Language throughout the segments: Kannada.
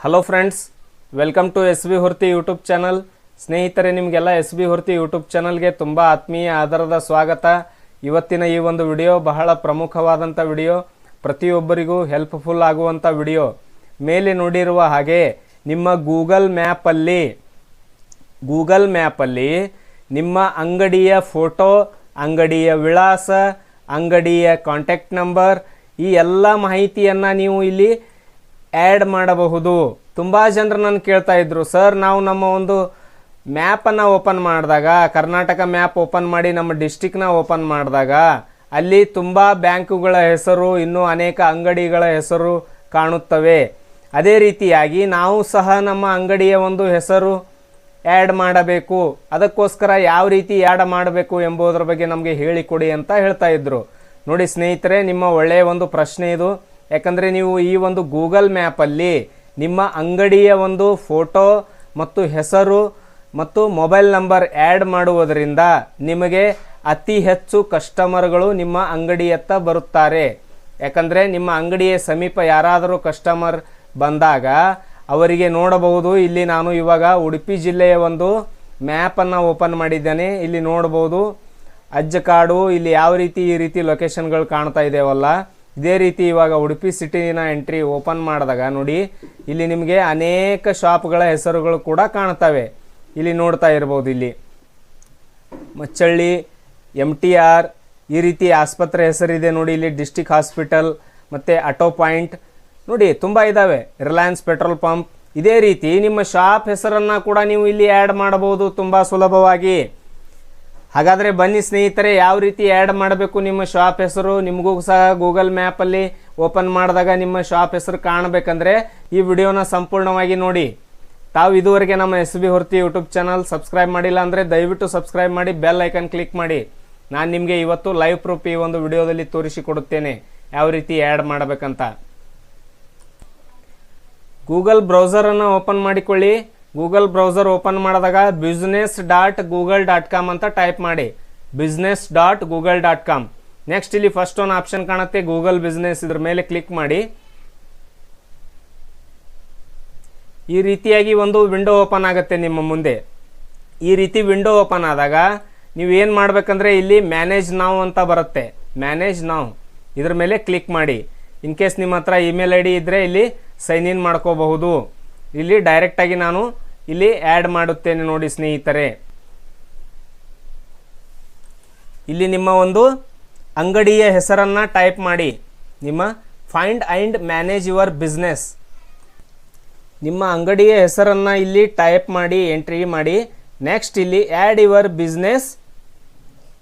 Hello friends welcome to S B Horti YouTube channel ಸ್ನೇಹಿತರೆ, ನಿಮಗೆಲ್ಲ ಎಸ್ ಬಿ ಹೊರ್ತಿ ಯೂಟ್ಯೂಬ್ ಚಾನಲ್ಗೆ ತುಂಬ ಆತ್ಮೀಯ ಆಧಾರದ ಸ್ವಾಗತ. ಇವತ್ತಿನ ಈ ಒಂದು ವಿಡಿಯೋ ಬಹಳ ಪ್ರಮುಖವಾದಂಥ ವಿಡಿಯೋ ಪ್ರತಿಯೊಬ್ಬರಿಗೂ ಹೆಲ್ಪ್ಫುಲ್ ಆಗುವಂಥ ವಿಡಿಯೋ ಮೇಲೆ ನೋಡಿರುವ ಹಾಗೆ, ನಿಮ್ಮ ಗೂಗಲ್ ಮ್ಯಾಪಲ್ಲಿ ಗೂಗಲ್ ಮ್ಯಾಪಲ್ಲಿ ನಿಮ್ಮ ಅಂಗಡಿಯ ಫೋಟೋ ಅಂಗಡಿಯ ವಿಳಾಸ, ಅಂಗಡಿಯ ಕಾಂಟ್ಯಾಕ್ಟ್ ನಂಬರ್ ಈ ಎಲ್ಲ ಮಾಹಿತಿಯನ್ನು ನೀವು ಇಲ್ಲಿ ಆ್ಯಡ್ ಮಾಡಬಹುದು. ತುಂಬ ಜನರು ನಾನು ಕೇಳ್ತಾ ಇದ್ರು ಸರ್ ನಾವು ನಮ್ಮ ಒಂದು ಮ್ಯಾಪನ್ನು ಓಪನ್ ಮಾಡಿದಾಗ, ಕರ್ನಾಟಕ ಮ್ಯಾಪ್ ಓಪನ್ ಮಾಡಿ ನಮ್ಮ ಡಿಸ್ಟಿಕ್ನ ಓಪನ್ ಮಾಡಿದಾಗ, ಅಲ್ಲಿ ತುಂಬ ಬ್ಯಾಂಕುಗಳ ಹೆಸರು, ಇನ್ನೂ ಅನೇಕ ಅಂಗಡಿಗಳ ಹೆಸರು ಕಾಣುತ್ತವೆ. ಅದೇ ರೀತಿಯಾಗಿ ನಾವು ಸಹ ನಮ್ಮ ಅಂಗಡಿಯ ಒಂದು ಹೆಸರು ಆ್ಯಡ್ ಮಾಡಬೇಕು. ಅದಕ್ಕೋಸ್ಕರ ಯಾವ ರೀತಿ ಆ್ಯಡ್ ಮಾಡಬೇಕು ಎಂಬುದರ ಬಗ್ಗೆ ನಮಗೆ ಹೇಳಿಕೊಡಿ ಅಂತ ಹೇಳ್ತಾ ಇದ್ರು. ನೋಡಿ ಸ್ನೇಹಿತರೆ, ನಿಮ್ಮ ಒಳ್ಳೆಯ ಒಂದು ಪ್ರಶ್ನೆ ಇದು. ಯಾಕಂದರೆ ನೀವು ಈ ಒಂದು ಗೂಗಲ್ ಮ್ಯಾಪಲ್ಲಿ ನಿಮ್ಮ ಅಂಗಡಿಯ ಒಂದು ಫೋಟೋ ಮತ್ತು ಹೆಸರು ಮತ್ತು ಮೊಬೈಲ್ ನಂಬರ್ ಆ್ಯಡ್ ಮಾಡುವುದರಿಂದ ನಿಮಗೆ ಅತಿ ಹೆಚ್ಚು ಕಸ್ಟಮರ್ಗಳು ನಿಮ್ಮ ಅಂಗಡಿಯತ್ತ ಬರುತ್ತಾರೆ. ಯಾಕಂದರೆ ನಿಮ್ಮ ಅಂಗಡಿಯ ಸಮೀಪ ಯಾರಾದರೂ ಕಸ್ಟಮರ್ ಬಂದಾಗ ಅವರಿಗೆ ನೋಡಬಹುದು. ಇಲ್ಲಿ ನಾನು ಇವಾಗ ಉಡುಪಿ ಜಿಲ್ಲೆಯ ಒಂದು ಮ್ಯಾಪನ್ನು ಓಪನ್ ಮಾಡಿದ್ದೇನೆ. ಇಲ್ಲಿ ನೋಡಬಹುದು. ಅಜ್ಜಕಾಡು ಇಲ್ಲಿ ಯಾವ ರೀತಿ ಈ ರೀತಿ ಲೊಕೇಶನ್ಗಳು ಕಾಣ್ತಾ ಇದ್ದೇವಲ್ಲ ಇದೇ ರೀತಿ ಇವಾಗ ಉಡುಪಿ ಸಿಟಿನ ಎಂಟ್ರಿ ಓಪನ್ ಮಾಡಿದಾಗ ನೋಡಿ, ಇಲ್ಲಿ ನಿಮಗೆ ಅನೇಕ ಶಾಪ್ಗಳ ಹೆಸರುಗಳು ಕೂಡ ಕಾಣ್ತವೆ. ಇಲ್ಲಿ ನೋಡ್ತಾ ಇರ್ಬೋದು ಇಲ್ಲಿ. ಮಚ್ಚಳ್ಳಿ ಎಂ ಟಿ ಆರ್ ಈ ರೀತಿ ಆಸ್ಪತ್ರೆ ಹೆಸರಿದೆ ನೋಡಿ, ಇಲ್ಲಿ ಡಿಸ್ಟಿಕ್ ಹಾಸ್ಪಿಟಲ್ ಮತ್ತು ಆಟೋ ಪಾಯಿಂಟ್ ನೋಡಿ ತುಂಬ ಇದ್ದಾವೆ ರಿಲಯನ್ಸ್ ಪೆಟ್ರೋಲ್ ಪಂಪ್. ಇದೇ ರೀತಿ ನಿಮ್ಮ ಶಾಪ್ ಹೆಸರನ್ನು ಕೂಡ ನೀವು ಇಲ್ಲಿ ಆ್ಯಡ್ ಮಾಡಬಹುದು ತುಂಬ ಸುಲಭವಾಗಿ. ಹಾಗಾದರೆ ಬನ್ನಿ ಸ್ನೇಹಿತರೆ, ಯಾವ ರೀತಿ ಆ್ಯಡ್ ಮಾಡಬೇಕು ನಿಮ್ಮ ಶಾಪ್ ಹೆಸರು? ನಿಮಗೂ ಸಹ ಗೂಗಲ್ ಮ್ಯಾಪಲ್ಲಿ ಓಪನ್ ಮಾಡಿದಾಗ ನಿಮ್ಮ ಶಾಪ್ ಹೆಸರು ಕಾಣಬೇಕಂದ್ರೆ ಈ ವಿಡಿಯೋನ ಸಂಪೂರ್ಣವಾಗಿ ನೋಡಿ. ತಾವು ಇದುವರೆಗೆ ನಮ್ಮ S B Horti YouTube channel subscribe ಮಾಡಿಲ್ಲ ಅಂದರೆ ದಯವಿಟ್ಟು ಸಬ್ಸ್ಕ್ರೈಬ್ ಮಾಡಿ ಬೆಲ್ ಐಕನ್ ಕ್ಲಿಕ್ ಮಾಡಿ. ನಾನು ನಿಮಗೆ ಇವತ್ತು ಲೈವ್ ಪ್ರೂಫ್ ಈ ಒಂದು ವಿಡಿಯೋದಲ್ಲಿ ತೋರಿಸಿಕೊಡುತ್ತೇನೆ ಯಾವ ರೀತಿ ಆ್ಯಡ್ ಮಾಡಬೇಕಂತ. ಗೂಗಲ್ ಬ್ರೌಸರನ್ನು ಓಪನ್ ಮಾಡಿಕೊಳ್ಳಿ. ಗೂಗಲ್ ಬ್ರೌಸರ್ ಓಪನ್ ಮಾಡಿದಾಗ business dot Google dot com ಅಂತ ಟೈಪ್ ಮಾಡಿ. Business dot Google dot com next ಇಲ್ಲಿ ಫಸ್ಟ್ ಒಂದು ಆಪ್ಷನ್ ಕಾಣುತ್ತೆ, ಗೂಗಲ್ ಬಿಸ್ನೆಸ್ ಇದ್ರ ಮೇಲೆ ಕ್ಲಿಕ್ ಮಾಡಿ. ಈ ರೀತಿಯಾಗಿ ಒಂದು ವಿಂಡೋ ಓಪನ್ ಆಗುತ್ತೆ ನಿಮ್ಮ ಮುಂದೆ. ಈ ರೀತಿ ವಿಂಡೋ ಓಪನ್ ಆದಾಗ ನೀವು ಏನು ಮಾಡಬೇಕಂದ್ರೆ ಇಲ್ಲಿ ಮ್ಯಾನೇಜ್ ನಾವು ಅಂತ ಬರುತ್ತೆ. ಮ್ಯಾನೇಜ್ ನಾವು ಇದ್ರ ಮೇಲೆ ಕ್ಲಿಕ್ ಮಾಡಿ. ಇನ್ ಕೇಸ್ ನಿಮ್ಮ ಹತ್ರ ಇಮೇಲ್ ಐ ಡಿ ಇದ್ದರೆ ಇಲ್ಲಿ ಸೈನ್ ಇನ್ ಮಾಡ್ಕೋಬಹುದು. ಇಲ್ಲಿ ಡೈರೆಕ್ಟಾಗಿ ನಾನು ಇಲ್ಲಿ ಆ್ಯಡ್ ಮಾಡುತ್ತೇನೆ ನೋಡಿ ಸ್ನೇಹಿತರೆ. ಇಲ್ಲಿ ನಿಮ್ಮ ಒಂದು ಅಂಗಡಿಯ ಹೆಸರನ್ನು ಟೈಪ್ ಮಾಡಿ. ನಿಮ್ಮ find and manage your business ನಿಮ್ಮ ಅಂಗಡಿಯ ಹೆಸರನ್ನು ಇಲ್ಲಿ ಟೈಪ್ ಮಾಡಿ ಎಂಟ್ರಿ ಮಾಡಿ. ನೆಕ್ಸ್ಟ್ ಇಲ್ಲಿ add your business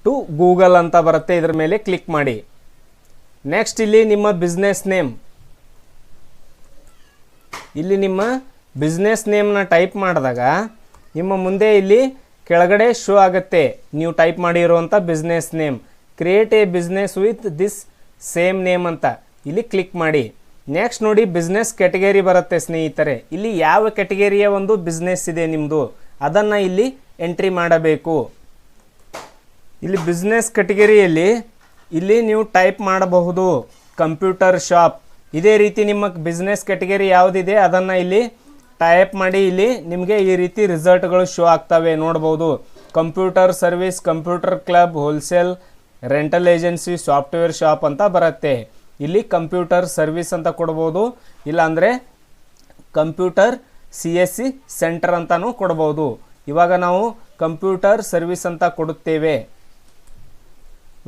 to Google ಅಂತ ಬರುತ್ತೆ, ಇದರ ಮೇಲೆ ಕ್ಲಿಕ್ ಮಾಡಿ. ನೆಕ್ಸ್ಟ್ ಇಲ್ಲಿ ನಿಮ್ಮ ಬಿಸ್ನೆಸ್ ನೇಮ್ ಇಲ್ಲಿ ನಿಮ್ಮ ಬಿಸ್ನೆಸ್ ನೇಮ್ನ ಟೈಪ್ ಮಾಡಿದಾಗ, ನಿಮ್ಮ ಮುಂದೆ ಇಲ್ಲಿ ಕೆಳಗಡೆ ಶೋ ಆಗುತ್ತೆ. ನೀವು ಟೈಪ್ ಮಾಡಿರುವಂಥ business name create a business with this same name ಅಂತ. ಇಲ್ಲಿ ಕ್ಲಿಕ್ ಮಾಡಿ. ನೆಕ್ಸ್ಟ್ ನೋಡಿ ಬಿಸ್ನೆಸ್ ಕೆಟಗರಿ ಬರುತ್ತೆ ಸ್ನೇಹಿತರೆ. ಇಲ್ಲಿ ಯಾವ ಕೆಟಗರಿಯ ಒಂದು ಬಿಸ್ನೆಸ್ ಇದೆ ನಿಮ್ಮದು ಅದನ್ನು ಇಲ್ಲಿ ಎಂಟ್ರಿ ಮಾಡಬೇಕು. ಇಲ್ಲಿ ಬಿಸ್ನೆಸ್ ಕೆಟಗರಿಯಲ್ಲಿ ಇಲ್ಲಿ ನೀವು ಟೈಪ್ ಮಾಡಬಹುದು. ಕಂಪ್ಯೂಟರ್ ಶಾಪ್ ಇದೇ ರೀತಿ ನಿಮ್ಮ ಬಿಸ್ನೆಸ್ ಕೆಟಗರಿ ಯಾವುದಿದೆ? ಅದನ್ನು ಇಲ್ಲಿ ಟೈಪ್ ಮಾಡಿ ಇಲ್ಲಿ ನಿಮಗೆ ಈ ರೀತಿ ರಿಸಲ್ಟ್ಗಳು ಶೋ ಆಗ್ತವೆ, ನೋಡ್ಬೋದು. Computer service, computer club, wholesale, rental agency, software shop ಅಂತ ಬರುತ್ತೆ. ಇಲ್ಲಿ ಕಂಪ್ಯೂಟರ್ ಸರ್ವಿಸ್ ಅಂತ ಕೊಡ್ಬೋದು. ಇಲ್ಲಾಂದರೆ computer C S C centre ಅಂತಲೂ ಕೊಡ್ಬೋದು. ಇವಾಗ ನಾವು ಕಂಪ್ಯೂಟರ್ ಸರ್ವಿಸ್ ಅಂತ ಕೊಡುತ್ತೇವೆ.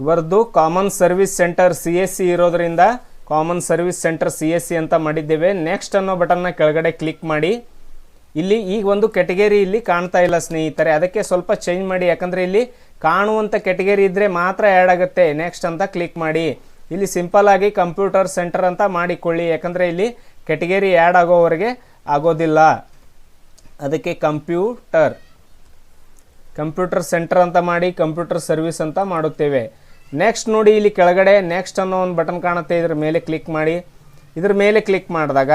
ಇವರದ್ದು common service centre C S C ಇರೋದ್ರಿಂದ common service centre C S C ಅಂತ ಮಾಡಿದ್ದೇವೆ. ನೆಕ್ಸ್ಟ್ ಅನ್ನೋ ಬಟನ್ನ ಕೆಳಗಡೆ ಕ್ಲಿಕ್ ಮಾಡಿ. ಇಲ್ಲಿ ಈಗ ಒಂದು ಕೆಟಗರಿ ಇಲ್ಲಿ ಕಾಣ್ತಾ ಇಲ್ಲ ಸ್ನೇಹಿತರೆ. ಅದಕ್ಕೆ ಸ್ವಲ್ಪ ಚೇಂಜ್ ಮಾಡಿ. ಯಾಕಂದರೆ ಇಲ್ಲಿ ಕಾಣುವಂಥ ಕೆಟಗರಿ ಇದ್ದರೆ ಮಾತ್ರ ಆ್ಯಡ್ ಆಗುತ್ತೆ. ನೆಕ್ಸ್ಟ್ ಅಂತ ಕ್ಲಿಕ್ ಮಾಡಿ. ಇಲ್ಲಿ ಸಿಂಪಲ್ ಆಗಿ ಕಂಪ್ಯೂಟರ್ ಸೆಂಟರ್ ಅಂತ ಮಾಡಿಕೊಳ್ಳಿ. ಯಾಕಂದರೆ ಇಲ್ಲಿ ಕೆಟಗರಿ ಆ್ಯಡ್ ಆಗೋವರೆಗೆ ಆಗೋದಿಲ್ಲ. ಅದಕ್ಕೆ ಕಂಪ್ಯೂಟರ್ ಕಂಪ್ಯೂಟರ್ ಸೆಂಟರ್ ಅಂತ ಮಾಡಿ ಕಂಪ್ಯೂಟರ್ ಸರ್ವಿಸ್ ಅಂತ ಮಾಡುತ್ತೇವೆ. ನೆಕ್ಸ್ಟ್ ನೋಡಿ ಇಲ್ಲಿ ಕೆಳಗಡೆ ನೆಕ್ಸ್ಟ್ ಅನ್ನೋ ಒಂದು ಬಟನ್ ಕಾಣುತ್ತೆ, ಇದ್ರ ಮೇಲೆ ಕ್ಲಿಕ್ ಮಾಡಿ. ಇದ್ರ ಮೇಲೆ ಕ್ಲಿಕ್ ಮಾಡಿದಾಗ,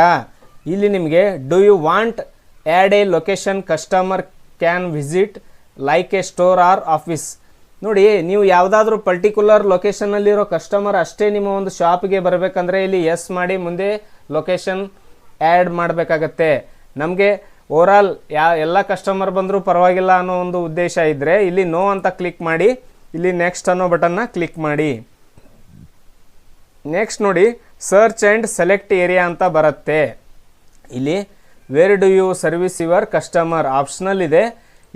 ಇಲ್ಲಿ ನಿಮಗೆ do you want add a location customer can visit like a store or office ನೋಡಿ, ನೀವು ಯಾವುದಾದ್ರೂ ಪರ್ಟಿಕ್ಯುಲರ್ ಲೊಕೇಶನ್ನಲ್ಲಿರೋ ಕಸ್ಟಮರ್ ಅಷ್ಟೇ ನಿಮ್ಮ ಒಂದು ಶಾಪ್ಗೆ ಬರಬೇಕಂದ್ರೆ ಇಲ್ಲಿ ಎಸ್ ಮಾಡಿ, ಮುಂದೆ ಲೊಕೇಶನ್ ಆ್ಯಡ್ ಮಾಡಬೇಕಾಗತ್ತೆ. ನಮಗೆ ಓವರಾಲ್ ಯಾ ಎಲ್ಲ ಕಸ್ಟಮರ್ ಬಂದರೂ ಪರವಾಗಿಲ್ಲ ಅನ್ನೋ ಒಂದು ಉದ್ದೇಶ ಇದ್ದರೆ ಇಲ್ಲಿ ನೋ ಅಂತ ಕ್ಲಿಕ್ ಮಾಡಿ. ಇಲ್ಲಿ ನೆಕ್ಸ್ಟ್ ಅನ್ನೋ ಬಟನ್ನ ಕ್ಲಿಕ್ ಮಾಡಿ. ನೆಕ್ಸ್ಟ್ ನೋಡಿ ಸರ್ಚ್ ಆ್ಯಂಡ್ ಸೆಲೆಕ್ಟ್ ಏರಿಯಾ ಅಂತ ಬರುತ್ತೆ. ಇಲ್ಲಿ where do you service your customer optional ಇದೆ.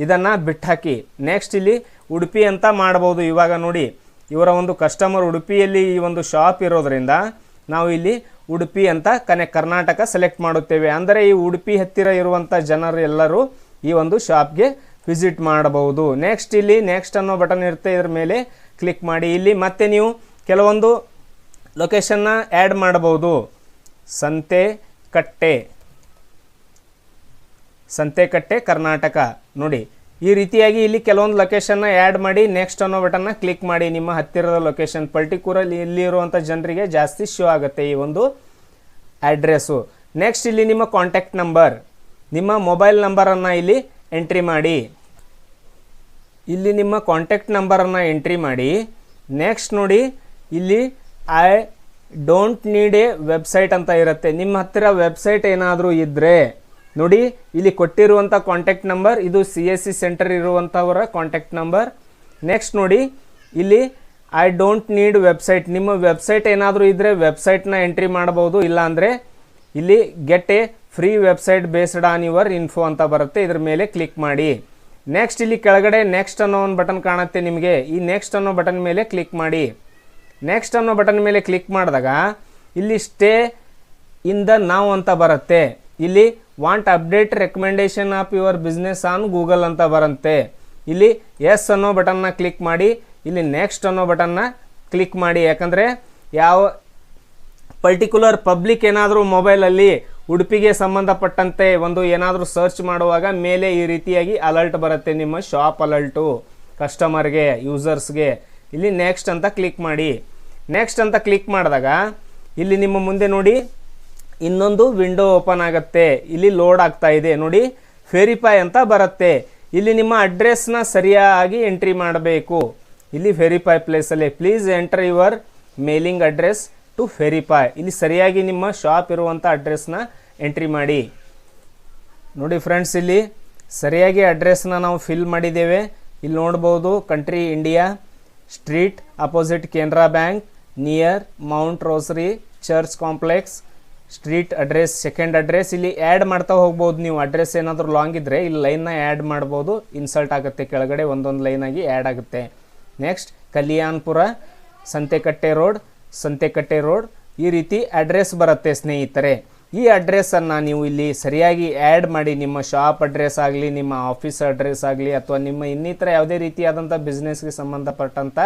ಇದನ್ನು ಬಿಟ್ಟಾಕಿ ನೆಕ್ಸ್ಟ್ ಇಲ್ಲಿ, ಉಡುಪಿ ಅಂತ ಮಾಡ್ಬೋದು. ಇವಾಗ ನೋಡಿ, ಇವರ ಒಂದು ಕಸ್ಟಮರ್ ಉಡುಪಿಯಲ್ಲಿ ಈ ಒಂದು ಶಾಪ್ ಇರೋದರಿಂದ, ನಾವು ಇಲ್ಲಿ ಉಡುಪಿ ಅಂತ ಕನೆ, ಕರ್ನಾಟಕ ಸೆಲೆಕ್ಟ್ ಮಾಡುತ್ತೇವೆ. ಅಂದರೆ ಈ ಉಡುಪಿ ಹತ್ತಿರ ಇರುವಂಥ ಜನರು ಎಲ್ಲರೂ ಈ ಒಂದು ಶಾಪ್ಗೆ ವಿಸಿಟ್ ಮಾಡಬಹುದು. ನೆಕ್ಸ್ಟ್ ಇಲ್ಲಿ ನೆಕ್ಸ್ಟ್ ಅನ್ನೋ ಬಟನ್ ಇರುತ್ತೆ, ಇದ್ರ ಮೇಲೆ ಕ್ಲಿಕ್ ಮಾಡಿ. ಇಲ್ಲಿ ಮತ್ತೆ ನೀವು ಕೆಲವೊಂದು ಲೊಕೇಶನ್ನ ಆ್ಯಡ್ ಮಾಡಬಹುದು. ಸಂತೆ ಕಟ್ಟೆ. ಸಂತೆಕಟ್ಟೆ ಕರ್ನಾಟಕ. ನೋಡಿ, ಈ ರೀತಿಯಾಗಿ ಇಲ್ಲಿ ಕೆಲವೊಂದು ಲೊಕೇಶನ್ನ ಆ್ಯಡ್ ಮಾಡಿ ನೆಕ್ಸ್ಟ್ ಅನ್ನೋ ಬಟನ್ನ ಕ್ಲಿಕ್ ಮಾಡಿ. ನಿಮ್ಮ ಹತ್ತಿರದ ಲೊಕೇಶನ್ ಪರ್ಟಿಕ್ಯುಲರ್ ಇಲ್ಲಿ ಇರುವಂಥ ಜನರಿಗೆ ಜಾಸ್ತಿ ಶೋ ಆಗುತ್ತೆ ಈ ಒಂದು ಅಡ್ರೆಸ್ಸು ನೆಕ್ಸ್ಟ್ ಇಲ್ಲಿ ನಿಮ್ಮ ಕಾಂಟ್ಯಾಕ್ಟ್ ನಂಬರ್ ನಿಮ್ಮ ಮೊಬೈಲ್ ನಂಬರನ್ನು ಇಲ್ಲಿ ಎಂಟ್ರಿ ಮಾಡಿ. ಇಲ್ಲಿ ನಿಮ್ಮ ಕಾಂಟ್ಯಾಕ್ಟ್ ನಂಬರನ್ನು ಎಂಟ್ರಿ ಮಾಡಿ. ನೆಕ್ಸ್ಟ್ ನೋಡಿ, ಇಲ್ಲಿ I don't need a website ಅಂತ ಇರುತ್ತೆ. ನಿಮ್ಮ ಹತ್ತಿರ ವೆಬ್ಸೈಟ್ ಏನಾದರೂ ಇದ್ದರೆ ನೋಡಿ, ಇಲ್ಲಿ ಕೊಟ್ಟಿರುವಂಥ ಕಾಂಟ್ಯಾಕ್ಟ್ ನಂಬರ್ ಇದು ಸಿ ಎಸ್ ಸಿ ಸೆಂಟರ್ ಇರುವಂಥವರ ಕಾಂಟ್ಯಾಕ್ಟ್ ನಂಬರ್ ನೆಕ್ಸ್ಟ್ ನೋಡಿ, ಇಲ್ಲಿ ಐ ಡೋಂಟ್ ನೀಡ್ ವೆಬ್ಸೈಟ್ ನಿಮ್ಮ ವೆಬ್ಸೈಟ್ ಏನಾದರೂ ಇದ್ದರೆ ವೆಬ್ಸೈಟ್ನ ಎಂಟ್ರಿ ಮಾಡ್ಬೋದು ಇಲ್ಲಾಂದರೆ, ಇಲ್ಲಿ get a free website based on your info ಅಂತ ಬರುತ್ತೆ. ಇದ್ರ ಮೇಲೆ ಕ್ಲಿಕ್ ಮಾಡಿ. ನೆಕ್ಸ್ಟ್ ಇಲ್ಲಿ ಕೆಳಗಡೆ ನೆಕ್ಸ್ಟ್ ಅನ್ನೋ ಒಂದು ಬಟನ್ ಕಾಣುತ್ತೆ ನಿಮಗೆ. ಈ ನೆಕ್ಸ್ಟ್ ಅನ್ನೋ ಬಟನ್ ಮೇಲೆ ಕ್ಲಿಕ್ ಮಾಡಿ. ನೆಕ್ಸ್ಟ್ ಅನ್ನೋ ಬಟನ್ ಮೇಲೆ ಕ್ಲಿಕ್ ಮಾಡಿದಾಗ ಇಲ್ಲಿ ಸ್ಟೇ ಇನ್ ದ ನಾವು ಅಂತ ಬರುತ್ತೆ. ಇಲ್ಲಿ want update recommendation of your business on Google ಅಂತ ಬರುತ್ತೆ. ಇಲ್ಲಿ ಎಸ್ ಅನ್ನೋ ಬಟನ್ನ ಕ್ಲಿಕ್ ಮಾಡಿ. ಇಲ್ಲಿ ನೆಕ್ಸ್ಟ್ ಅನ್ನೋ ಬಟನ್ನ ಕ್ಲಿಕ್ ಮಾಡಿ. ಯಾಕಂದರೆ ಯಾವ ಪರ್ಟಿಕ್ಯುಲರ್ ಪಬ್ಲಿಕ್ ಏನಾದರೂ ಮೊಬೈಲಲ್ಲಿ ಉಡುಪಿಗೆ ಸಂಬಂಧಪಟ್ಟಂತೆ ಒಂದು ಏನಾದರೂ ಸರ್ಚ್ ಮಾಡುವಾಗ ಮೇಲೆ ಈ ರೀತಿಯಾಗಿ ಅಲರ್ಟ್ ಬರುತ್ತೆ ನಿಮ್ಮ ಶಾಪ್ ಅಲರ್ಟು, ಕಸ್ಟಮರ್ಗೆ, ಯೂಸರ್ಸ್ಗೆ. ಇಲ್ಲಿ ನೆಕ್ಸ್ಟ್ ಅಂತ ಕ್ಲಿಕ್ ಮಾಡಿ. ನೆಕ್ಸ್ಟ್ ಅಂತ ಕ್ಲಿಕ್ ಮಾಡಿದಾಗ ಇಲ್ಲಿ ನಿಮ್ಮ ಮುಂದೆ ನೋಡಿ ಇನ್ನೊಂದು ವಿಂಡೋ ಓಪನ್ ಆಗುತ್ತೆ. ಇಲ್ಲಿ ಲೋಡ್ ಆಗ್ತಾ ಇದೆ. ನೋಡಿ ವೆರಿಫೈ ಅಂತ ಬರುತ್ತೆ. ಇಲ್ಲಿ ನಿಮ್ಮ ಅಡ್ರೆಸ್ನ ಸರಿಯಾಗಿ ಎಂಟ್ರಿ ಮಾಡಬೇಕು. ಇಲ್ಲಿ ವೆರಿಫೈ ಪ್ಲೇಸಲ್ಲಿ please enter your mailing address to verify ಇಲ್ಲಿ ಸರಿಯಾಗಿ ನಿಮ್ಮ ಶಾಪ್ ಇರುವಂಥ ಅಡ್ರೆಸ್ನ ಎಂಟ್ರಿ ಮಾಡಿ. ನೋಡಿ ಫ್ರೆಂಡ್ಸ್ ಇಲ್ಲಿ ಸರಿಯಾಗಿ ಅಡ್ರೆಸ್ನ ನಾವು ಫಿಲ್ ಮಾಡಿದ್ದೇವೆ. ಇಲ್ಲಿ ನೋಡ್ಬೋದು country India street opposite Canara Bank near Mount Rosary Church complex street address second address ಇಲ್ಲಿ ಆ್ಯಡ್ ಮಾಡ್ತಾ ಹೋಗ್ಬೋದು ನೀವು. ಅಡ್ರೆಸ್ ಏನಾದರೂ ಲಾಂಗ್ ಇದ್ದರೆ ಇಲ್ಲಿ ಲೈನ್ನ ಆ್ಯಡ್ ಮಾಡ್ಬೋದು. ಇನ್ಸಲ್ಟ್ ಆಗುತ್ತೆ. ಕೆಳಗಡೆ ಒಂದೊಂದು ಲೈನಾಗಿ ಆ್ಯಡ್ ಆಗುತ್ತೆ. Next Kalyanpur Santhekatte road Santhekatte road ಈ ರೀತಿ ಅಡ್ರೆಸ್ ಬರುತ್ತೆ ಸ್ನೇಹಿತರೆ. ಈ ಅಡ್ರೆಸ್ಸನ್ನು ನೀವು ಇಲ್ಲಿ ಸರಿಯಾಗಿ ಆ್ಯಡ್ ಮಾಡಿ ನಿಮ್ಮ ಶಾಪ್ ಅಡ್ರೆಸ್ ಆಗಲಿ, ನಿಮ್ಮ ಆಫೀಸ್ ಅಡ್ರೆಸ್ ಆಗಲಿ ಅಥವಾ ನಿಮ್ಮ ಇನ್ನಿತರ ಯಾವುದೇ ರೀತಿಯಾದಂಥ ಬಿಸ್ನೆಸ್ಗೆ ಸಂಬಂಧಪಟ್ಟಂಥ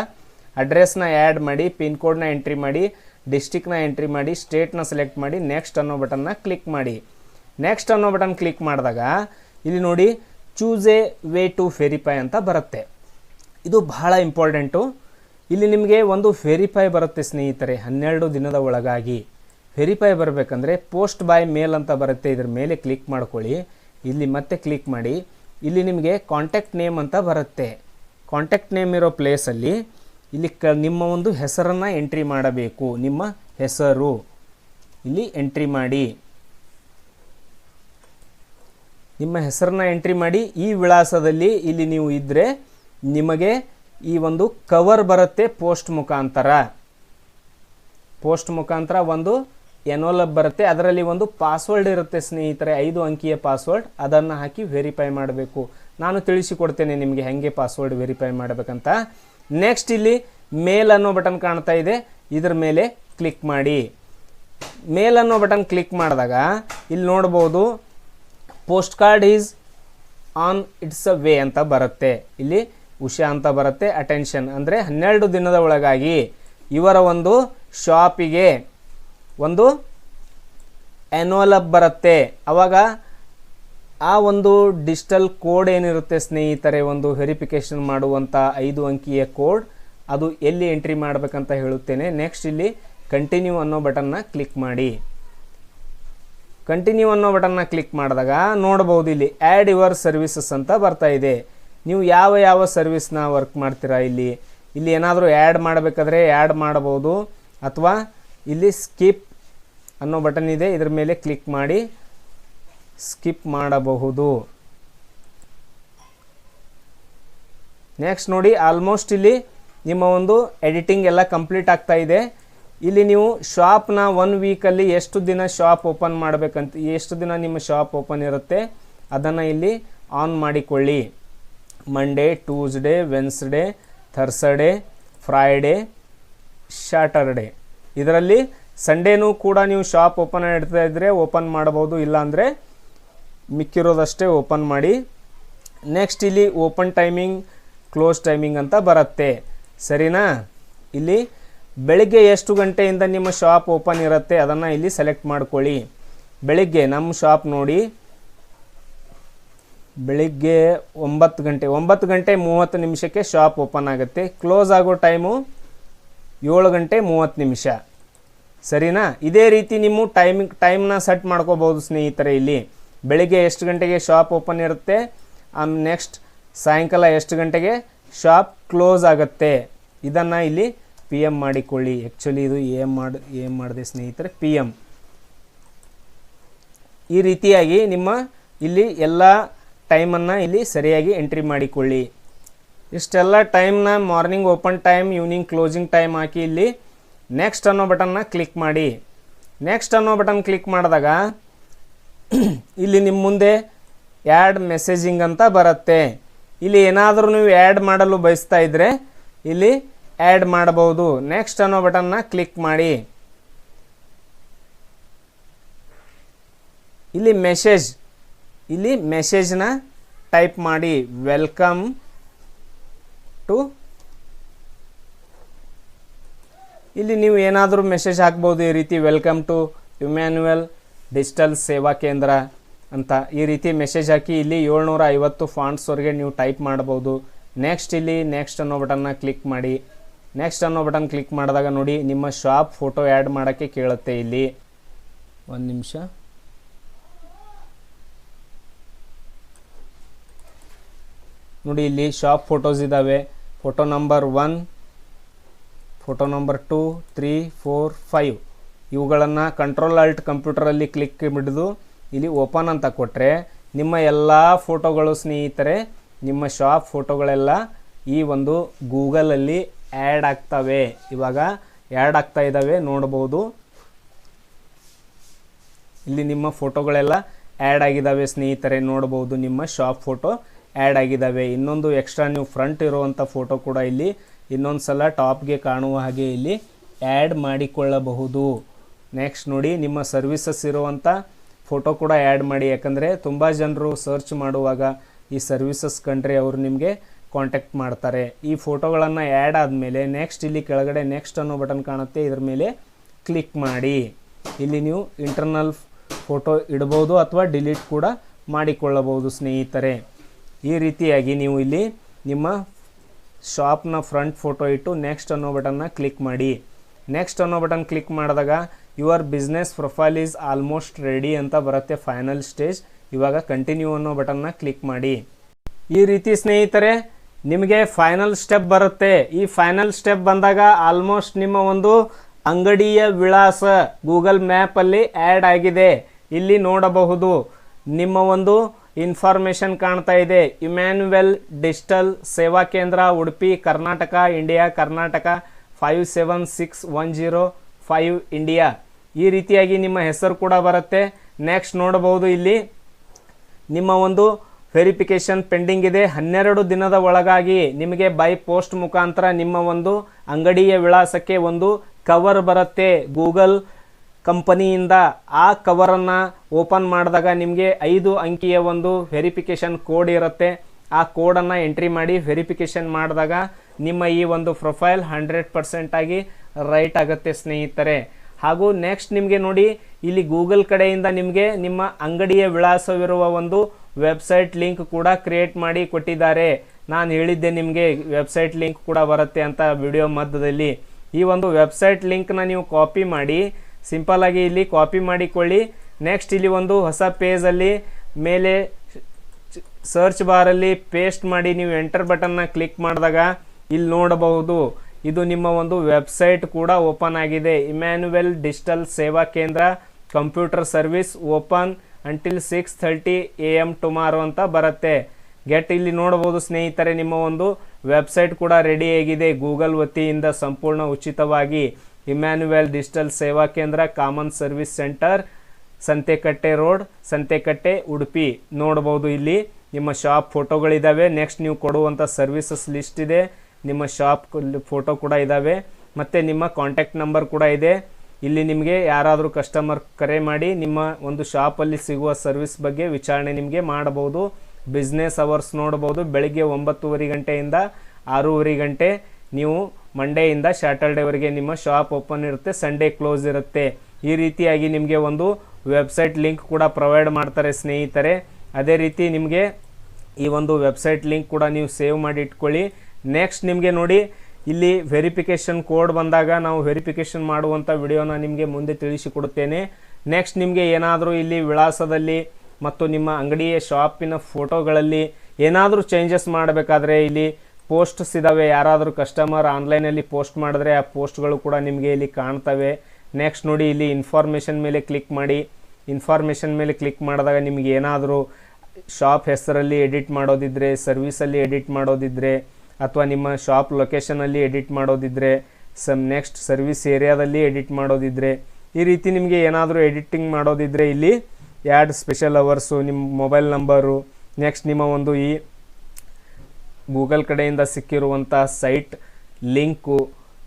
ಅಡ್ರೆಸ್ನ ಆ್ಯಡ್ ಮಾಡಿ ಪಿನ್ ಕೋಡ್ನ ಎಂಟ್ರಿ ಮಾಡಿ ಡಿಸ್ಟಿಕ್ನ ಎಂಟ್ರಿ ಮಾಡಿ ಸ್ಟೇಟ್ನ ಸೆಲೆಕ್ಟ್ ಮಾಡಿ ನೆಕ್ಸ್ಟ್ ಅನ್ನೋ ಬಟನ್ನ ಕ್ಲಿಕ್ ಮಾಡಿ. ನೆಕ್ಸ್ಟ್ ಅನ್ನೋ ಬಟನ್ ಕ್ಲಿಕ್ ಮಾಡಿದಾಗ ಇಲ್ಲಿ ನೋಡಿ choose a way to verify ಅಂತ ಬರುತ್ತೆ. ಇದು ಬಹಳ ಇಂಪಾರ್ಟೆಂಟು ಇಲ್ಲಿ ನಿಮಗೆ ಒಂದು ವೆರಿಫೈ ಬರುತ್ತೆ ಸ್ನೇಹಿತರೆ, ಹನ್ನೆರಡು ದಿನದ ಒಳಗಾಗಿ. ವೆರಿಫೈ ಬರಬೇಕಂದ್ರೆ ಪೋಸ್ಟ್ ಬೈ ಮೇಲ್ ಅಂತ ಬರುತ್ತೆ, ಇದ್ರ ಮೇಲೆ ಕ್ಲಿಕ್ ಮಾಡ್ಕೊಳ್ಳಿ. ಇಲ್ಲಿ ಮತ್ತೆ ಕ್ಲಿಕ್ ಮಾಡಿ. ಇಲ್ಲಿ ನಿಮಗೆ ಕಾಂಟ್ಯಾಕ್ಟ್ ನೇಮ್ ಅಂತ ಬರುತ್ತೆ. ಕಾಂಟ್ಯಾಕ್ಟ್ ನೇಮ್ ಇರೋ ಪ್ಲೇಸಲ್ಲಿ ಇಲ್ಲಿ ಕ, ನಿಮ್ಮ ಒಂದು ಹೆಸರನ್ನು ಎಂಟ್ರಿ ಮಾಡಬೇಕು. ನಿಮ್ಮ ಹೆಸರು. ಇಲ್ಲಿ ಎಂಟ್ರಿ ಮಾಡಿ. ನಿಮ್ಮ ಹೆಸರನ್ನ ಎಂಟ್ರಿ ಮಾಡಿ. ಈ ವಿಳಾಸದಲ್ಲಿ ಇಲ್ಲಿ ನೀವು ಇದ್ದರೆ ನಿಮಗೆ ಈ ಒಂದು ಕವರ್ ಬರುತ್ತೆ ಪೋಸ್ಟ್ ಮುಖಾಂತರ. ಪೋಸ್ಟ್ ಮುಖಾಂತರ ಒಂದು ಎನ್ವಲಪ್ ಬರುತ್ತೆ. ಅದರಲ್ಲಿ ಒಂದು ಪಾಸ್ವರ್ಡ್ ಇರುತ್ತೆ ಸ್ನೇಹಿತರೆ, ಐದು ಅಂಕಿಯ ಪಾಸ್ವರ್ಡ್ ಅದನ್ನು ಹಾಕಿ ವೆರಿಫೈ ಮಾಡಬೇಕು. ನಾನು ತಿಳಿಸಿಕೊಡ್ತೇನೆ ನಿಮಗೆ ಹೆಂಗೆ ಪಾಸ್ವರ್ಡ್ ವೆರಿಫೈ ಮಾಡಬೇಕಂತ. ನೆಕ್ಸ್ಟ್ ಇಲ್ಲಿ ಮೇಲ್ ಅನ್ನೋ ಬಟನ್ ಕಾಣ್ತಾ ಇದೆ. ಇದ್ರ ಮೇಲೆ ಕ್ಲಿಕ್ ಮಾಡಿ. ಮೇಲ್ ಅನ್ನೋ ಬಟನ್ ಕ್ಲಿಕ್ ಮಾಡಿದಾಗ ಇಲ್ಲಿ ನೋಡ್ಬೋದು post card is on its a way ಅಂತ ಬರುತ್ತೆ. ಇಲ್ಲಿ ಉಷಾ ಅಂತ ಬರುತ್ತೆ. ಅಟೆನ್ಷನ್ ಅಂದರೆ ಹನ್ನೆರಡು ದಿನದ ಒಳಗಾಗಿ ಇವರ ಒಂದು ಶಾಪಿಗೆ ಒಂದು ಎನ್ವಲಪ್ ಬರುತ್ತೆ. ಆವಾಗ ಆ ಒಂದು ಡಿಜಿಟಲ್ ಕೋಡ್ ಏನಿರುತ್ತೆ ಸ್ನೇಹಿತರೆ? ಒಂದು ವೆರಿಫಿಕೇಷನ್ ಮಾಡುವಂಥ ಐದು ಅಂಕಿಯ ಕೋಡ್ ಅದು ಎಲ್ಲಿ ಎಂಟ್ರಿ ಮಾಡಬೇಕಂತ ಹೇಳುತ್ತೇನೆ. ನೆಕ್ಸ್ಟ್ ಇಲ್ಲಿ ಕಂಟಿನ್ಯೂ ಅನ್ನೋ ಬಟನ್ನ ಕ್ಲಿಕ್ ಮಾಡಿ. ಕಂಟಿನ್ಯೂ ಅನ್ನೋ ಬಟನ್ನ ಕ್ಲಿಕ್ ಮಾಡಿದಾಗ ನೋಡ್ಬೋದು ಇಲ್ಲಿ ಆ್ಯಡ್ ಯುವರ್ ಸರ್ವಿಸಸ್ ಅಂತ ಬರ್ತಾ ಇದೆ. ನೀವು ಯಾವ ಯಾವ ಸರ್ವಿಸ್ನ ವರ್ಕ್ ಮಾಡ್ತೀರಾ ಇಲ್ಲಿ? ಇಲ್ಲಿ ಏನಾದರೂ ಆ್ಯಡ್ ಮಾಡಬೇಕಾದ್ರೆ ಆ್ಯಡ್ ಮಾಡಬಹುದು. ಅಥವಾ ಇಲ್ಲಿ ಸ್ಕಿಪ್ ಅನ್ನೋ ಬಟನ್ ಇದೆ, ಇದರ ಮೇಲೆ ಕ್ಲಿಕ್ ಮಾಡಿ ಸ್ಕಿಪ್ ಮಾಡಬಹುದು. ನೆಕ್ಸ್ಟ್ ನೋಡಿ ಆಲ್ಮೋಸ್ಟ್ ಇಲ್ಲಿ ನಿಮ್ಮ ಒಂದು ಎಡಿಟಿಂಗ್ ಎಲ್ಲ ಕಂಪ್ಲೀಟ್ ಆಗ್ತಾ ಇದೆ. ಇಲ್ಲಿ ನೀವು ಶಾಪ್ನ ಒನ್ ವೀಕಲ್ಲಿ ಎಷ್ಟು ದಿನ ಶಾಪ್ ಓಪನ್ ಮಾಡಬೇಕಂತ, ಎಷ್ಟು ದಿನ ನಿಮ್ಮ ಶಾಪ್ ಓಪನ್ ಇರುತ್ತೆ, ಅದನ್ನು ಇಲ್ಲಿ ಆನ್ ಮಾಡಿಕೊಳ್ಳಿ. Monday Tuesday Wednesday Thursday Friday Saturday ಇದರಲ್ಲಿ ಸಂಡೇನೂ ಕೂಡ ನೀವು ಶಾಪ್ ಓಪನ್ ಇಡ್ತಾ ಇದ್ದರೆ ಓಪನ್ ಮಾಡ್ಬೋದು ಇಲ್ಲಾಂದರೆ ಮಿಕ್ಕಿರೋದಷ್ಟೇ ಓಪನ್ ಮಾಡಿ. ನೆಕ್ಸ್ಟ್ ಇಲ್ಲಿ ಓಪನ್ ಟೈಮಿಂಗ್ ಕ್ಲೋಸ್ ಟೈಮಿಂಗ್ ಅಂತ ಬರುತ್ತೆ. ಸರಿನಾ? ಇಲ್ಲಿ ಬೆಳಿಗ್ಗೆ ಎಷ್ಟು ಗಂಟೆಯಿಂದ ನಿಮ್ಮ ಶಾಪ್ ಓಪನ್ ಇರುತ್ತೆ, ಅದನ್ನು ಇಲ್ಲಿ ಸೆಲೆಕ್ಟ್ ಮಾಡ್ಕೊಳ್ಳಿ. ಬೆಳಿಗ್ಗೆ ನಮ್ಮ ಶಾಪ್ ನೋಡಿ. ಬೆಳಿಗ್ಗೆ ಒಂಬತ್ತು ಗಂಟೆ ಒಂಬತ್ತು ಗಂಟೆ ಮೂವತ್ತು ನಿಮಿಷಕ್ಕೆ ಶಾಪ್ ಓಪನ್ ಆಗುತ್ತೆ. ಕ್ಲೋಸ್ ಆಗೋ ಟೈಮು ಏಳು ಗಂಟೆ ಮೂವತ್ತು ನಿಮಿಷ. ಸರಿನಾ? ಇದೇ ರೀತಿ ನಿಮ್ಮ ಟೈಮಿಂಗ್ ಟೈಮ್ನ ಸೆಟ್ ಮಾಡ್ಕೋಬೋದು ಸ್ನೇಹಿತರೆ ಇಲ್ಲಿ. ಬೆಳಿಗ್ಗೆ ಎಷ್ಟು ಗಂಟೆಗೆ ಶಾಪ್ ಓಪನ್ ಇರುತ್ತೆ? ಆಮ್, ನೆಕ್ಸ್ಟ್ ಸಾಯಂಕಾಲ ಎಷ್ಟು ಗಂಟೆಗೆ ಶಾಪ್ ಕ್ಲೋಸ್ ಆಗುತ್ತೆ? ಇದನ್ನು ಇಲ್ಲಿ ಪಿ ಎಂ ಮಾಡಿಕೊಳ್ಳಿ. ಆ್ಯಕ್ಚುಲಿ ಇದು ಏಮ್ ಮಾಡಿ ಏಮ್ ಮಾಡಿದೆ ಸ್ನೇಹಿತರೆ ಪಿ ಎಂ ಈ ರೀತಿಯಾಗಿ ನಿಮ್ಮ ಇಲ್ಲಿ ಎಲ್ಲ ಟೈಮನ್ನು ಇಲ್ಲಿ ಸರಿಯಾಗಿ ಎಂಟ್ರಿ ಮಾಡಿಕೊಳ್ಳಿ. ಇಷ್ಟೆಲ್ಲ ಟೈಮ್ನ morning open time, evening closing time ಹಾಕಿ ಇಲ್ಲಿ ನೆಕ್ಸ್ಟ್ ಅನ್ನೋ ಬಟನ್ನ ಕ್ಲಿಕ್ ಮಾಡಿ. ನೆಕ್ಸ್ಟ್ ಅನ್ನೋ ಬಟನ್ ಕ್ಲಿಕ್ ಮಾಡಿದಾಗ ಇಲ್ಲಿ ನಿಮ್ಮ ಮುಂದೆ ಆ್ಯಡ್ ಮೆಸೇಜಿಂಗ್ ಅಂತ ಬರುತ್ತೆ. ಇಲ್ಲಿ ಏನಾದರೂ ನೀವು ಆ್ಯಡ್ ಮಾಡಲು ಬಯಸ್ತಾ ಇದ್ದರೆ ಇಲ್ಲಿ ಆ್ಯಡ್ ಮಾಡಬಹುದು. ನೆಕ್ಸ್ಟ್ ಅನ್ನೋ ಬಟನ್ನ ಕ್ಲಿಕ್ ಮಾಡಿ. ಇಲ್ಲಿ ಮೆಸೇಜ್ ಇಲ್ಲಿ ಮೆಸೇಜ್ನ ಟೈಪ್ ಮಾಡಿ ವೆಲ್ಕಮ್ ಟು ಇಲ್ಲಿ ನೀವು ಏನಾದರೂ ಮೆಸೇಜ್ ಹಾಕ್ಬೋದು ಈ ರೀತಿ welcome to Emmanuel digital Seva ಕೇಂದ್ರ ಅಂತ ಈ ರೀತಿ ಮೆಸೇಜ್ ಹಾಕಿ ಇಲ್ಲಿ ಏಳ್ನೂರ ಐವತ್ತು ಫಾಂಟ್ಸ್ವರೆಗೆ ನೀವು ಟೈಪ್ ಮಾಡ್ಬೋದು ನೆಕ್ಸ್ಟ್ ಇಲ್ಲಿ ನೆಕ್ಸ್ಟ್ ಅನ್ನೋ ಬಟನ್ನ ಕ್ಲಿಕ್ ಮಾಡಿ. ನೆಕ್ಸ್ಟ್ ಅನ್ನೋ ಬಟನ್ ಕ್ಲಿಕ್ ಮಾಡಿದಾಗ ನೋಡಿ ನಿಮ್ಮ ಶಾಪ್ ಫೋಟೋ ಆ್ಯಡ್ ಮಾಡೋಕ್ಕೆ ಕೇಳುತ್ತೆ ಇಲ್ಲಿ. ಒಂದು ನಿಮಿಷ. ನೋಡಿ ಇಲ್ಲಿ ಶಾಪ್ ಫೋಟೋಸ್ ಇದ್ದಾವೆ photo number one photo number two three four five ಇವುಗಳನ್ನು ಕಂಟ್ರೋಲ್ ಆಲ್ಟ್ ಕಂಪ್ಯೂಟರಲ್ಲಿ ಕ್ಲಿಕ್ ಹಿಡಿದು ಇಲ್ಲಿ ಓಪನ್ ಅಂತ ಕೊಟ್ಟರೆ ನಿಮ್ಮ ಎಲ್ಲ ಫೋಟೋಗಳು ಸ್ನೇಹಿತರೆ, ನಿಮ್ಮ ಶಾಪ್ ಫೋಟೋಗಳೆಲ್ಲ ಈ ಒಂದು ಗೂಗಲಲ್ಲಿ ಆ್ಯಡ್ ಆಗ್ತವೆ. ಇವಾಗ ಆ್ಯಡ್ ಆಗ್ತಾ ಇದ್ದಾವೆ ನೋಡ್ಬೋದು. ಇಲ್ಲಿ ನಿಮ್ಮ ಫೋಟೋಗಳೆಲ್ಲ ಆ್ಯಡ್ ಆಗಿದ್ದಾವೆ ಸ್ನೇಹಿತರೆ, ನೋಡ್ಬೋದು ನಿಮ್ಮ ಶಾಪ್ ಫೋಟೋ ಆ್ಯಡ್ ಆಗಿದ್ದಾವೆ ಇನ್ನೊಂದು ಎಕ್ಸ್ಟ್ರಾ ನೀವು ಫ್ರಂಟ್ ಇರುವಂಥ ಫೋಟೋ ಕೂಡ ಇಲ್ಲಿ. ಇನ್ನೊಂದು ಸಲ ಟಾಪ್ಗೆ ಕಾಣುವ ಹಾಗೆ ಇಲ್ಲಿ ಆ್ಯಡ್ ಮಾಡಿಕೊಳ್ಳಬಹುದು. ನೆಕ್ಸ್ಟ್ ನೋಡಿ, ನಿಮ್ಮ ಸರ್ವಿಸಸ್ ಇರುವಂಥ ಫೋಟೋ ಕೂಡ ಆ್ಯಡ್ ಮಾಡಿ. ಯಾಕಂದರೆ ತುಂಬ ಜನರು ಸರ್ಚ್ ಮಾಡುವಾಗ ಈ ಸರ್ವಿಸಸ್ ಕಂಡ್ರೆ ಅವರು ನಿಮಗೆ ಕಾಂಟ್ಯಾಕ್ಟ್ ಮಾಡ್ತಾರೆ. ಈ ಫೋಟೋಗಳನ್ನು ಆ್ಯಡ್ ಆದಮೇಲೆ ನೆಕ್ಸ್ಟ್ ಇಲ್ಲಿ ಕೆಳಗಡೆ ನೆಕ್ಸ್ಟ್ ಅನ್ನೋ ಬಟನ್ ಕಾಣುತ್ತೆ. ಇದ್ರ ಮೇಲೆ ಕ್ಲಿಕ್ ಮಾಡಿ. ಇಲ್ಲಿ ನೀವು ಇಂಟರ್ನಲ್ ಫೋಟೋ ಇಡ್ಬೋದು ಅಥವಾ ಡಿಲೀಟ್ ಕೂಡ ಮಾಡಿಕೊಳ್ಳಬಹುದು ಸ್ನೇಹಿತರೆ. ಈ ರೀತಿಯಾಗಿ ನೀವು ಇಲ್ಲಿ ನಿಮ್ಮ ಶಾಪ್ನ ಫ್ರಂಟ್ ಫೋಟೋ ಇಟ್ಟು ನೆಕ್ಸ್ಟ್ ಅನ್ನೋ ಬಟನ್ನ ಕ್ಲಿಕ್ ಮಾಡಿ. ನೆಕ್ಸ್ಟ್ ಅನ್ನೋ ಬಟನ್ ಕ್ಲಿಕ್ ಮಾಡಿದಾಗ your business profile is almost ready ಅಂತ ಬರುತ್ತೆ ಫೈನಲ್ ಸ್ಟೇಜ್ ಇವಾಗ ಕಂಟಿನ್ಯೂ ಅನ್ನೋ ಬಟನ್ನ ಕ್ಲಿಕ್ ಮಾಡಿ. ಈ ರೀತಿ ಸ್ನೇಹಿತರೆ, ನಿಮಗೆ ಫೈನಲ್ ಸ್ಟೆಪ್ ಬರುತ್ತೆ. ಈ ಫೈನಲ್ ಸ್ಟೆಪ್ ಬಂದಾಗ ಆಲ್ಮೋಸ್ಟ್ ನಿಮ್ಮ ಒಂದು ಅಂಗಡಿಯ ವಿಳಾಸ ಗೂಗಲ್ ಮ್ಯಾಪಲ್ಲಿ ಆ್ಯಡ್ ಆಗಿದೆ. ಇಲ್ಲಿ ನೋಡಬಹುದು ನಿಮ್ಮ ಒಂದು ಇನ್ಫಾರ್ಮೇಷನ್ ಕಾಣ್ತಾ ಇದೆ. Emmanuel digital Seva Kendra, Udupi, Karnataka, India, Karnataka five seven six one zero five India ಈ ರೀತಿಯಾಗಿ ನಿಮ್ಮ ಹೆಸರು ಕೂಡ ಬರುತ್ತೆ. ನೆಕ್ಸ್ಟ್ ನೋಡಬಹುದು ಇಲ್ಲಿ. ನಿಮ್ಮ ಒಂದು ವೆರಿಫಿಕೇಷನ್ ಪೆಂಡಿಂಗ್ ಇದೆ. ಹನ್ನೆರಡು ದಿನದ ಒಳಗಾಗಿ ನಿಮಗೆ ಬೈ ಪೋಸ್ಟ್ ಮುಖಾಂತರ ನಿಮ್ಮ ಒಂದು ಅಂಗಡಿಯ ವಿಳಾಸಕ್ಕೆ ಒಂದು ಕವರ್ ಬರುತ್ತೆ. ಗೂಗಲ್ ಕಂಪನಿಯಿಂದ ಆ ಕವರನ್ನು ಓಪನ್ ಮಾಡಿದಾಗ ನಿಮಗೆ ಐದು ಅಂಕಿಯ ಒಂದು ವೆರಿಫಿಕೇಷನ್ ಕೋಡ್ ಇರುತ್ತೆ. ಆ ಕೋಡನ್ನು ಎಂಟ್ರಿ ಮಾಡಿ ವೆರಿಫಿಕೇಷನ್ ಮಾಡಿದಾಗ ನಿಮ್ಮ ಈ ಒಂದು ಪ್ರೊಫೈಲ್ ಹಂಡ್ರೆಡ್ ಪರ್ಸೆಂಟಾಗಿ ರೈಟ್ ಆಗುತ್ತೆ ಸ್ನೇಹಿತರೆ. ಹಾಗೂ ನೆಕ್ಸ್ಟ್ ನಿಮಗೆ ನೋಡಿ, ಇಲ್ಲಿ ಗೂಗಲ್ ಕಡೆಯಿಂದ ನಿಮಗೆ ನಿಮ್ಮ ಅಂಗಡಿಯ ವಿಳಾಸವಿರುವ ಒಂದು ವೆಬ್ಸೈಟ್ ಲಿಂಕ್ ಕೂಡ ಕ್ರಿಯೇಟ್ ಮಾಡಿ ಕೊಟ್ಟಿದ್ದಾರೆ. ನಾನು ಹೇಳಿದ್ದೆ ನಿಮಗೆ ವೆಬ್ಸೈಟ್ ಲಿಂಕ್ ಕೂಡ ಬರುತ್ತೆ ಅಂತ ವಿಡಿಯೋ ಮಧ್ಯದಲ್ಲಿ. ಈ ಒಂದು ವೆಬ್ಸೈಟ್ ಲಿಂಕ್ನ ನೀವು ಕಾಪಿ ಮಾಡಿ ಸಿಂಪಲ್ ಆಗಿ ಇಲ್ಲಿ ಕಾಪಿ ಮಾಡಿಕೊಳ್ಳಿ. ನೆಕ್ಸ್ಟ್ ಇಲ್ಲಿ ಒಂದು ಹೊಸ ಪೇಜಲ್ಲಿ ಮೇಲೆ ಸರ್ಚ್ ಬಾರಲ್ಲಿ ಪೇಸ್ಟ್ ಮಾಡಿ ನೀವು ಎಂಟರ್ ಬಟನ್ನ ಕ್ಲಿಕ್ ಮಾಡಿದಾಗ ಇಲ್ಲಿ ನೋಡಬಹುದು. ಇದು ನಿಮ್ಮ ಒಂದು ವೆಬ್ಸೈಟ್ ಕೂಡ ಓಪನ್ ಆಗಿದೆ. Emmanuel digital Seva Kendra computer service open until six thirty A M tomorrow ಅಂತ ಬರುತ್ತೆ. ಗೆಟ್ ಇಲ್ಲಿ ನೋಡಬಹುದು ಸ್ನೇಹಿತರೆ, ನಿಮ್ಮ ಒಂದು ವೆಬ್ಸೈಟ್ ಕೂಡ ರೆಡಿಯಾಗಿದೆ ಗೂಗಲ್ ವತಿಯಿಂದ ಸಂಪೂರ್ಣ ಉಚಿತವಾಗಿ. Emmanuel digital Seva Kendra, common service centre, Santhekatte road, Santhekatte Udupi. ನೋಡ್ಬೋದು ಇಲ್ಲಿ ನಿಮ್ಮ ಶಾಪ್ ಫೋಟೋಗಳಿದ್ದಾವೆ ನೆಕ್ಸ್ಟ್ ನೀವು ಕೊಡುವಂಥ ಸರ್ವಿಸಸ್ ಲಿಸ್ಟ್ ಇದೆ. ನಿಮ್ಮ ಶಾಪ್ ಫೋಟೋ ಕೂಡ ಇದ್ದಾವೆ ಮತ್ತು ನಿಮ್ಮ ಕಾಂಟ್ಯಾಕ್ಟ್ ನಂಬರ್ ಕೂಡ ಇದೆ. ಇಲ್ಲಿ ನಿಮಗೆ ಯಾರಾದರೂ ಕಸ್ಟಮರ್ ಕರೆ ಮಾಡಿ ನಿಮ್ಮ ಒಂದು ಶಾಪಲ್ಲಿ ಸಿಗುವ ಸರ್ವಿಸ್ ಬಗ್ಗೆ ವಿಚಾರಣೆ ನಿಮಗೆ ಮಾಡಬಹುದು. ಬಿಸ್ನೆಸ್ ಅವರ್ಸ್ ನೋಡ್ಬೋದು. ಬೆಳಿಗ್ಗೆ ಒಂಬತ್ತುವರೆ ಗಂಟೆಯಿಂದ ಆರೂವರೆ ಗಂಟೆ ನೀವು ಮಂಡೆಯಿಂದ ಸ್ಯಾಟರ್ಡೇವರೆಗೆ ನಿಮ್ಮ ಶಾಪ್ ಓಪನ್ ಇರುತ್ತೆ ಸಂಡೇ ಕ್ಲೋಸ್ ಇರುತ್ತೆ. ಈ ರೀತಿಯಾಗಿ ನಿಮಗೆ ಒಂದು ವೆಬ್ಸೈಟ್ ಲಿಂಕ್ ಕೂಡ ಪ್ರೊವೈಡ್ ಮಾಡ್ತಾರೆ ಸ್ನೇಹಿತರೆ. ಅದೇ ರೀತಿ ನಿಮಗೆ ಈ ಒಂದು ವೆಬ್ಸೈಟ್ ಲಿಂಕ್ ಕೂಡ ನೀವು ಸೇವ್ ಮಾಡಿ ಇಟ್ಕೊಳ್ಳಿ. ನೆಕ್ಸ್ಟ್ ನಿಮಗೆ ನೋಡಿ, ಇಲ್ಲಿ ವೆರಿಫಿಕೇಷನ್ ಕೋಡ್ ಬಂದಾಗ ನಾವು ವೆರಿಫಿಕೇಷನ್ ಮಾಡುವಂಥ ವಿಡಿಯೋನ ನಿಮಗೆ ಮುಂದೆ ತಿಳಿಸಿಕೊಡುತ್ತೇನೆ. ನೆಕ್ಸ್ಟ್ ನಿಮಗೆ ಏನಾದರೂ ಇಲ್ಲಿ ವಿಳಾಸದಲ್ಲಿ ಮತ್ತು ನಿಮ್ಮ ಅಂಗಡಿಯ ಶಾಪಿನ ಫೋಟೋಗಳಲ್ಲಿ ಏನಾದರೂ ಚೇಂಜಸ್ ಮಾಡಬೇಕಾದ್ರೆ ಇಲ್ಲಿ ಪೋಸ್ಟ್ಸ್ ಇದ್ದಾವೆ ಯಾರಾದರೂ ಕಸ್ಟಮರ್ ಆನ್ಲೈನಲ್ಲಿ ಪೋಸ್ಟ್ ಮಾಡಿದ್ರೆ ಆ ಪೋಸ್ಟ್ಗಳು ಕೂಡ ನಿಮಗೆ ಇಲ್ಲಿ ಕಾಣ್ತವೆ. ನೆಕ್ಸ್ಟ್ ನೋಡಿ ಇಲ್ಲಿ ಇನ್ಫಾರ್ಮೇಷನ್ ಮೇಲೆ ಕ್ಲಿಕ್ ಮಾಡಿ. ಇನ್ಫಾರ್ಮೇಷನ್ ಮೇಲೆ ಕ್ಲಿಕ್ ಮಾಡಿದಾಗ ನಿಮಗೆ ಏನಾದರೂ ಶಾಪ್ ಹೆಸರಲ್ಲಿ ಎಡಿಟ್ ಮಾಡೋದಿದ್ರೆ ಸರ್ವಿಸಲ್ಲಿ ಎಡಿಟ್ ಮಾಡೋದಿದ್ರೆ, ಅಥವಾ ನಿಮ್ಮ ಶಾಪ್ ಲೊಕೇಶನಲ್ಲಿ ಎಡಿಟ್ ಮಾಡೋದಿದ್ರೆ ಸಮ್ ನೆಕ್ಸ್ಟ್ ಸರ್ವಿಸ್ ಏರಿಯಾದಲ್ಲಿ ಎಡಿಟ್ ಮಾಡೋದಿದ್ರೆ, ಈ ರೀತಿ ನಿಮಗೆ ಏನಾದರೂ ಎಡಿಟಿಂಗ್ ಮಾಡೋದಿದ್ರೆ ಇಲ್ಲಿ ಆ್ಯಡ್ ಸ್ಪೆಷಲ್ ಅವರ್ಸು ನಿಮ್ಮ ಮೊಬೈಲ್ ನಂಬರು ನೆಕ್ಸ್ಟ್ ನಿಮ್ಮ ಒಂದು ಈ ಗೂಗಲ್ ಕಡೆಯಿಂದ ಸಿಕ್ಕಿರುವಂಥ ಸೈಟ್, ಲಿಂಕು,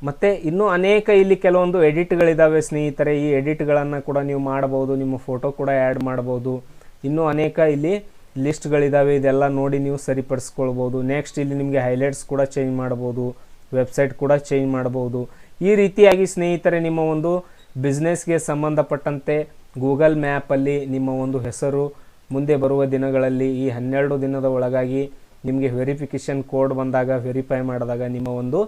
ಮತ್ತು ಇನ್ನೂ ಅನೇಕ ಇಲ್ಲಿ ಕೆಲವೊಂದು ಎಡಿಟ್ಗಳಿದ್ದಾವೆ ಸ್ನೇಹಿತರೆ. ಈ ಎಡಿಟ್ಗಳನ್ನು ಕೂಡ ನೀವು ಮಾಡ್ಬೋದು ನಿಮ್ಮ ಫೋಟೋ ಕೂಡ ಆ್ಯಡ್ ಮಾಡ್ಬೋದು ಇನ್ನೂ ಅನೇಕ ಇಲ್ಲಿ ಲಿಸ್ಟ್ಗಳಿದ್ದಾವೆ ಇದೆಲ್ಲ ನೋಡಿ ನೀವು ಸರಿಪಡಿಸ್ಕೊಳ್ಬೋದು ನೆಕ್ಸ್ಟ್ ಇಲ್ಲಿ ನಿಮಗೆ ಹೈಲೈಟ್ಸ್ ಕೂಡ ಚೇಂಜ್ ಮಾಡ್ಬೋದು ವೆಬ್ಸೈಟ್ ಕೂಡ ಚೇಂಜ್ ಮಾಡ್ಬೋದು ಈ ರೀತಿಯಾಗಿ ಸ್ನೇಹಿತರೆ, ನಿಮ್ಮ ಒಂದು ಬಿಸ್ನೆಸ್ಗೆ ಸಂಬಂಧಪಟ್ಟಂತೆ ಗೂಗಲ್ ಮ್ಯಾಪಲ್ಲಿ ನಿಮ್ಮ ಒಂದು ಹೆಸರು, ಮುಂದೆ ಬರುವ ದಿನಗಳಲ್ಲಿ ಈ ಹನ್ನೆರಡು ದಿನದ ಒಳಗಾಗಿ ನಿಮಗೆ ವೆರಿಫಿಕೇಷನ್ ಕೋಡ್ ಬಂದಾಗ ವೆರಿಫೈ ಮಾಡಿದಾಗ ನಿಮ್ಮ ಒಂದು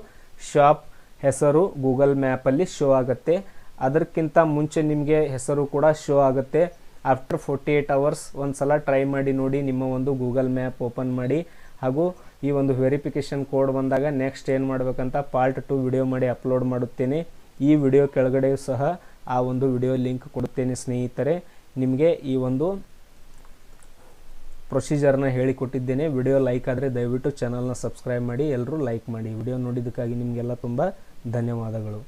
ಶಾಪ್ ಹೆಸರು ಗೂಗಲ್ ಮ್ಯಾಪಲ್ಲಿ ಶೋ ಆಗುತ್ತೆ. ಅದಕ್ಕಿಂತ ಮುಂಚೆ ನಿಮಗೆ ಹೆಸರು ಕೂಡ ಶೋ ಆಗುತ್ತೆ. ಆಫ್ಟರ್ ಫೋರ್ಟಿ ಏಯ್ಟ್ ಅವರ್ಸ್ ಒಂದು ಸಲ ಟ್ರೈ ಮಾಡಿ ನೋಡಿ, ನಿಮ್ಮ ಒಂದು ಗೂಗಲ್ ಮ್ಯಾಪ್ ಓಪನ್ ಮಾಡಿ. ಹಾಗೂ ಈ ಒಂದು ವೆರಿಫಿಕೇಷನ್ ಕೋಡ್ ಬಂದಾಗ ನೆಕ್ಸ್ಟ್ ಏನು ಮಾಡಬೇಕಂತ ಪಾರ್ಟ್ ಟು ವಿಡಿಯೋ ಮಾಡಿ ಅಪ್ಲೋಡ್ ಮಾಡುತ್ತೇನೆ. ಈ ವಿಡಿಯೋ ಕೆಳಗಡೆಯೂ ಸಹ ಆ ಒಂದು ವಿಡಿಯೋ ಲಿಂಕ್ ಕೊಡುತ್ತೇನೆ ಸ್ನೇಹಿತರೆ. ನಿಮಗೆ ಈ ಒಂದು ಪ್ರೊಸೀಜರ್ನ ಹೇಳಿಕೊಟ್ಟಿದ್ದೇನೆ ವಿಡಿಯೋ ಲೈಕ್ ಆದರೆ ದಯವಿಟ್ಟು ಚಾನಲ್ನ ಸಬ್ಸ್ಕ್ರೈಬ್ ಮಾಡಿ ಎಲ್ಲರೂ ಲೈಕ್ ಮಾಡಿ. ವಿಡಿಯೋ ನೋಡಿದ್ದಕ್ಕಾಗಿ ನಿಮಗೆಲ್ಲ ತುಂಬ ಧನ್ಯವಾದಗಳು.